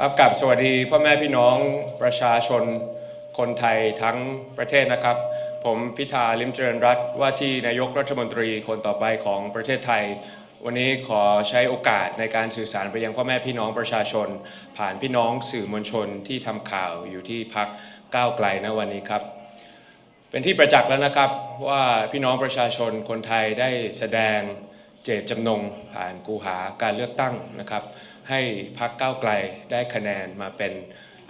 ครับกับสวัสดีพ่อแม่พี่น้องประชาชนคนไทยทั้งประเทศนะครับ ผมพิธาลิมเจริญรัตว่าที่นายกรัฐมนตรีคนต่อไปของประเทศไทย วันนี้ขอใช้โอกาสในการสื่อสารไปยังพ่อแม่พี่น้องประชาชน ผ่านพี่น้องสื่อมวลชนที่ทำข่าวอยู่ที่พักก้าวไกลนะวันนี้ครับ เป็นที่ประจักษ์แล้วนะครับว่าพี่น้องประชาชนคนไทยได้แสดงเจตจำนงผ่านกูหาการเลือกตั้งนะครับ ให้พักเก้าไกลได้คะแนนมาเป็น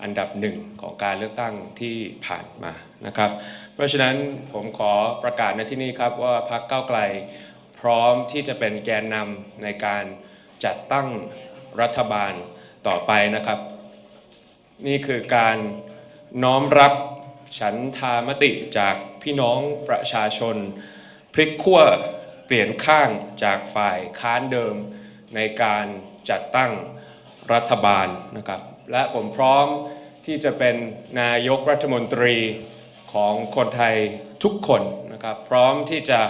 อันดับหนึ่งของการเลือกตั้งที่ผ่านมานะครับ เพราะฉะนั้นผมขอประกาศในที่นี้ครับว่าพักเก้าไกลพร้อมที่จะเป็นแกนนำในการจัดตั้งรัฐบาลต่อไปนะครับ นี่คือการน้อมรับฉันทามติจากพี่น้องประชาชน พลิกขั้วเปลี่ยนข้างจากฝ่ายค้านเดิมในการ จัดตั้งรัฐบาลนะครับ และผมพร้อมที่จะเป็นนายกรัฐมนตรีของคนไทยทุกคนนะครับ พร้อมที่จะ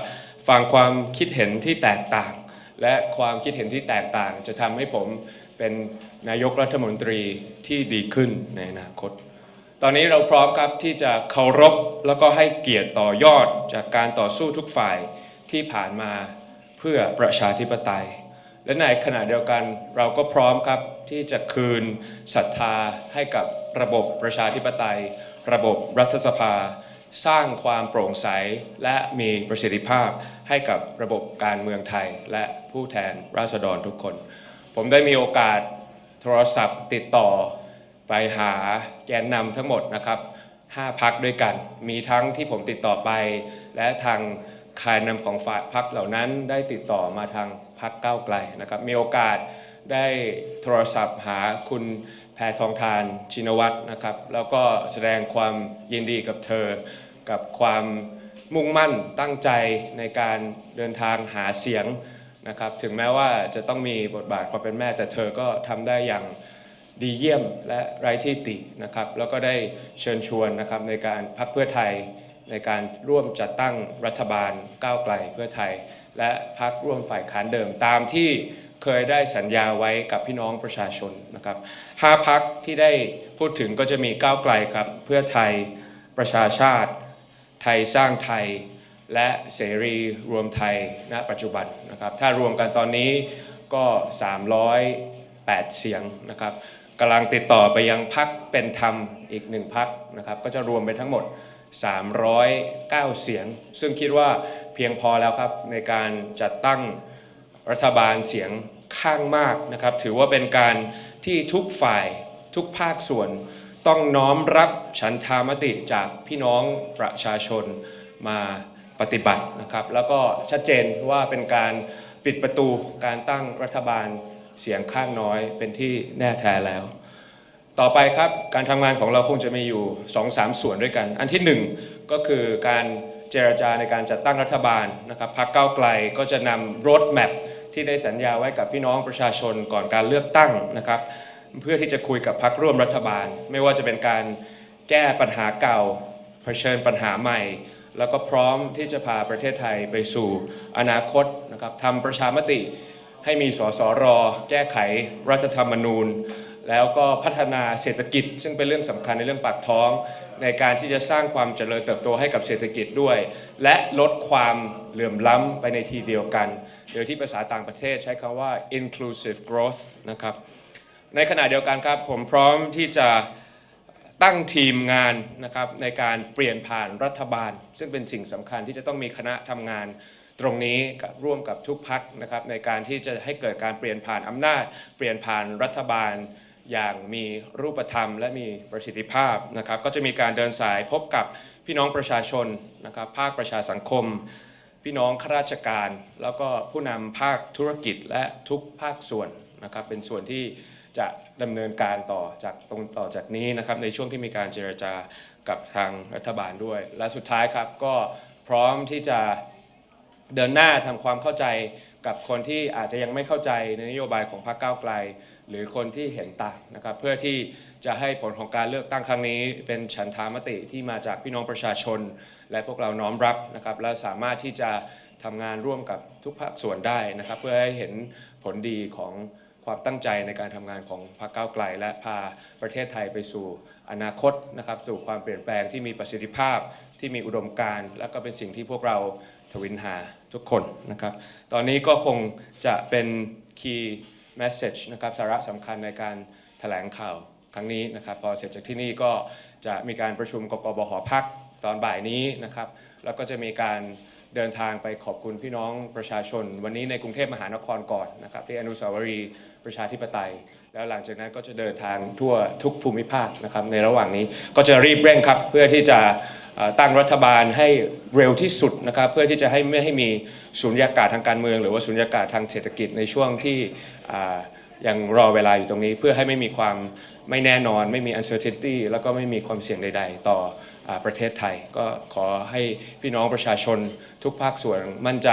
ฟังความคิดเห็นที่แตกต่าง และความคิดเห็นที่แตกต่าง จะทำให้ผมเป็นนายกรัฐมนตรีที่ดีขึ้นในอนาคต ตอนนี้เราพร้อมครับที่จะเคารพแล้วก็ให้เกียรติต่อยอดจากการต่อสู้ทุกฝ่ายที่ผ่านมาเพื่อประชาธิปไตย และในขณะเดียวกันเราก็พร้อมครับที่จะคืนศรัทธาให้กับระบบประชาธิปไตย ระบบรัฐสภา สร้างความโปร่งใสและมีประสิทธิภาพให้กับระบบการเมืองไทย และผู้แทนราษฎรทุกคน ผมได้มีโอกาสโทรศัพท์ติดต่อไปหาแกนนำทั้งหมดนะครับ 5 พักด้วยกัน มีทั้งที่ผมติดต่อไป และทาง คายนำของฝ่ายพักเหล่านั้นได้ติดต่อมาทางพักเก้าไกลนะครับ มีโอกาสได้โทรศัพท์หาคุณแพทองทานชินวัตรนะครับ แล้วก็แสดงความยินดีกับเธอ กับความมุ่งมั่นตั้งใจในการเดินทางหาเสียงนะครับ ถึงแม้ว่าจะต้องมีบทบาทความเป็นแม่ แต่เธอก็ทำได้อย่างดีเยี่ยมและไร้ที่ตินะครับ แล้วก็ได้เชิญชวนนะครับในการพักเพื่อไทย ในการร่วมจัดตั้งรัฐบาลก้าวไกลเพื่อไทย และพักร่วมฝ่ายค้านเดิมตามที่เคยได้สัญญาไว้กับพี่น้องประชาชนนะครับห้าพักที่ได้พูดถึงก็จะมีก้าวไกลครับ เพื่อไทยประชาชาติ ไทยสร้างไทย และเสรีรวมไทยณปัจจุบันนะครับ ถ้ารวมกันตอนนี้ก็ 308 เสียงนะครับกำลังติดต่อไปยังพักเป็นธรรมอีกหนึ่งพักนะครับ ก็จะรวมไปทั้งหมด 309 เสียง ซึ่งคิดว่าเพียงพอแล้วครับในการจัดตั้งรัฐบาลเสียงข้างมากนะครับ ถือว่าเป็นการที่ทุกฝ่ายทุกภาคส่วน ต้องน้อมรับฉันทามติจากพี่น้องประชาชนมาปฏิบัตินะครับ แล้วก็ชัดเจนว่าเป็นการปิดประตูการตั้งรัฐบาลเสียงข้างน้อยเป็นที่แน่แท้แล้ว ต่อไปครับการทำงานของเราคงจะมีอยู่ 2-3สามส่วนด้วยกัน อันที่หนึ่งก็คือการเจรจาในการจัดตั้งรัฐบาลนะครับพรรคก้าวไกลก็จะนำรถแมพที่ได้สัญญาไว้กับพี่น้องประชาชนก่อนการเลือกตั้งนะครับ เพื่อที่จะคุยกับพรรคร่วมรัฐบาล ไม่ว่าจะเป็นการแก้ปัญหาเก่าเผชิญปัญหาใหม่ แล้วก็พร้อมที่จะพาประเทศไทยไปสู่อนาคตนะครับทำประชามติให้มีสสร แก้ไขรัฐธรรมนูญ แล้วก็พัฒนาเศรษฐกิจ ซึ่งเป็นเรื่องสำคัญในเรื่องปากท้อง ในการที่จะสร้างความเจริญเติบโตให้กับเศรษฐกิจด้วย และลดความเหลื่อมล้ำไปในทีเดียวกันโดยที่ภาษาต่างประเทศใช้คำว่า inclusive growth นะครับในขณะเดียวกันครับผมพร้อมที่จะตั้งทีมงานนะครับในการเปลี่ยนผ่านรัฐบาล ซึ่งเป็นสิ่งสำคัญที่จะต้องมีคณะทำงานตรงนี้ร่วมกับทุกพักนะครับในการที่จะให้เกิดการเปลี่ยนผ่านอำนาจ เปลี่ยนผ่านรัฐบาล อย่างมีรูปธรรม และมีประสิทธิภาพนะครับ ก็จะมีการเดินสายพบกับพี่น้องประชาชนนะครับ ภาคประชาสังคม พี่น้องข้าราชการ แล้วก็ผู้นำภาคธุรกิจและทุกภาคส่วนนะครับ เป็นส่วนที่จะดำเนินการต่อจากตรงต่อจากนี้นะครับ ในช่วงที่มีการเจรจากับทางรัฐบาลด้วย และสุดท้ายครับก็พร้อมที่จะเดินหน้าทำความเข้าใจกับคนที่อาจจะยังไม่เข้าใจในนโยบายของพรรคก้าวไกล หรือคนที่เห็นต่างนะครับเพื่อที่จะให้ผลของการเลือกตั้งครั้งนี้ เป็นฉันทามติที่มาจากพี่น้องประชาชน และพวกเราน้อมรับนะครับและสามารถที่จะทำงานร่วมกับทุกภาคส่วนได้นะครับ เพื่อให้เห็นผลดีของความตั้งใจในการทำงานของพรรคก้าวไกล และพาประเทศไทยไปสู่อนาคตนะครับ สู่ความเปลี่ยนแปลงที่มีประสิทธิภาพที่มีอุดมการณ์ และก็เป็นสิ่งที่พวกเราทวินหาทุกคนนะครับ ตอนนี้ก็คงจะเป็น key message นะครับสาระสำคัญในการแถลงข่าวครั้งนี้นะครับพอเสร็จจากที่นี่ก็จะมีการประชุมกกบหอพักตอนบ่ายนี้นะครับ แล้วก็จะมีการเดินทางไปขอบคุณพี่น้องประชาชน วันนี้ในกรุงเทพมหานครก่อนนะครับ ที่อนุสาวรีย์ประชาธิปไตย แล้วหลังจากนั้นก็จะเดินทางทั่วทุกภูมิภาคนะครับในระหว่างนี้ก็จะรีบเร่งครับเพื่อที่จะ ตั้งรัฐบาลให้เร็วที่สุดนะครับเพื่อที่จะให้ไม่ให้มีสุญญากาศทางการเมือง หรือว่าสุญญากาศทางเศรษฐกิจในช่วงที่ยังรอเวลาอยู่ตรงนี้ เพื่อให้ไม่มีความไม่แน่นอน ไม่มี uncertainty แล้วก็ไม่มีความเสี่ยงใด ๆ ต่อประเทศไทย ก็ขอให้พี่น้องประชาชนทุกภาคส่วนมั่นใจ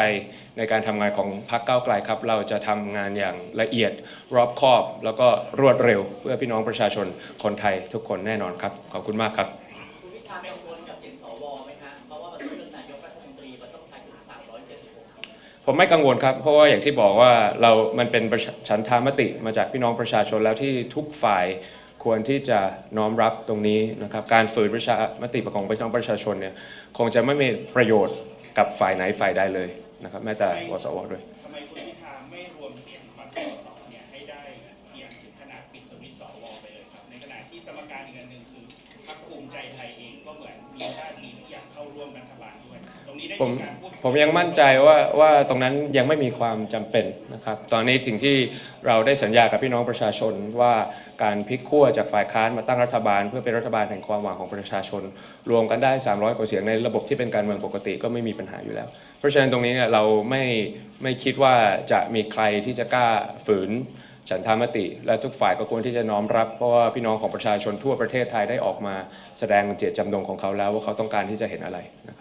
ในการทำงานของพรรคก้าวไกลครับ เราจะทำงานอย่างละเอียดรอบคอบ แล้วก็รวดเร็ว เพื่อพี่น้องประชาชนคนไทยทุกคนแน่นอนครับ ขอบคุณมากครับ คุณพิธากับเสียงสวไหมคะเพราะว่ามันต้องเลือกนายกรัฐมนตรีมันต้องใช้ถึง376ผมไม่กังวลครับ เพราะว่าอย่างที่บอกว่าเรามันเป็นประชาฉันทามติมาจากพี่น้องประชาชนแล้วที่ทุกฝ่ายควรที่จะน้อมรับตรงนี้นะครับการฝืนประชามติของพี่น้องประชาชนเนี่ยคงจะไม่มีประโยชน์กับฝ่ายไหนฝ่ายใดเลยนะครับแม้แต่วสวด้วย ผมผมยังมั่นใจว่าว่าตรงนั้นยังไม่มีความจำเป็นนะครับ ตอนนี้สิ่งที่เราได้สัญญากับพี่น้องประชาชนว่าการพลิกขั้วจากฝ่ายค้านมาตั้งรัฐบาล เพื่อเป็นรัฐบาลแห่งความหวังของประชาชน รวมกันได้ 300 กว่าเสียงในระบบที่เป็นการเมืองปกติก็ไม่มีปัญหาอยู่แล้ว เพราะฉะนั้นตรงนี้เนี่ยเราไม่ไม่คิดว่าจะมีใครที่จะกล้าฝืนฉันทามติ และทุกฝ่ายก็ควรที่จะน้อมรับ เพราะว่าพี่น้องของประชาชนทั่วประเทศไทยได้ออกมาแสดงเจตจำนงของเขาแล้วว่าเขาต้องการที่จะเห็นอะไรนะครับ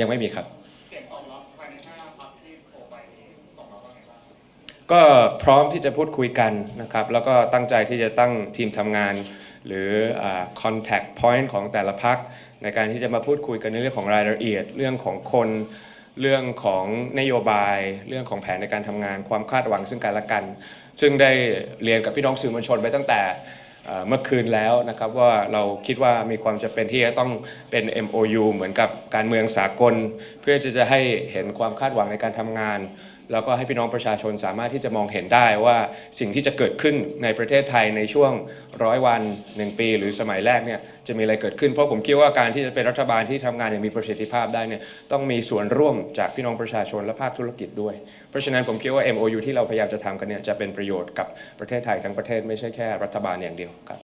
ยังไม่มีครับเสียงตอบรับภายในห้าพรรคที่โผล่ไปนี้ตอบรับว่าไงบ้างก็พร้อมที่จะพูดคุยกันนะครับ แล้วก็ตั้งใจที่จะตั้งทีมทำงาน หรืออ่า contact point ของแต่ละพัก ในการที่จะมาพูดคุยกันในเรื่องของรายละเอียด เรื่องของคนเรื่องของนโยบาย เรื่องของแผนในการทำงาน ความคาดหวังซึ่งกันและกัน ซึ่งได้เรียนกับพี่น้องสื่อมวลชนไปตั้งแต่ เมื่อคืนแล้วนะครับว่าเราคิดว่ามีความจำเป็นที่จะต้องเป็น MOU เหมือนกับการเมืองสากล เพื่อที่จะให้เห็นความคาดหวังในการทำงาน แล้วก็ให้พี่น้องประชาชนสามารถที่จะมองเห็นได้ว่าสิ่งที่จะเกิดขึ้นในประเทศไทยในช่วงร้อยวันหนึ่งปี หรือสมัยแรกเนี่ยจะมีอะไรเกิดขึ้น เพราะผมคิดว่าการที่จะเป็นรัฐบาลที่ทำงานอย่างมีประสิทธิภาพได้เนี่ยต้องมีส่วนร่วมจากพี่น้องประชาชนและภาคธุรกิจด้วย เพราะฉะนั้นผมคิดว่า MOU ที่เราพยายามจะทำกันเนี่ยจะเป็นประโยชน์กับประเทศไทยทั้งประเทศไม่ใช่แค่รัฐบาลอย่างเดียวครับ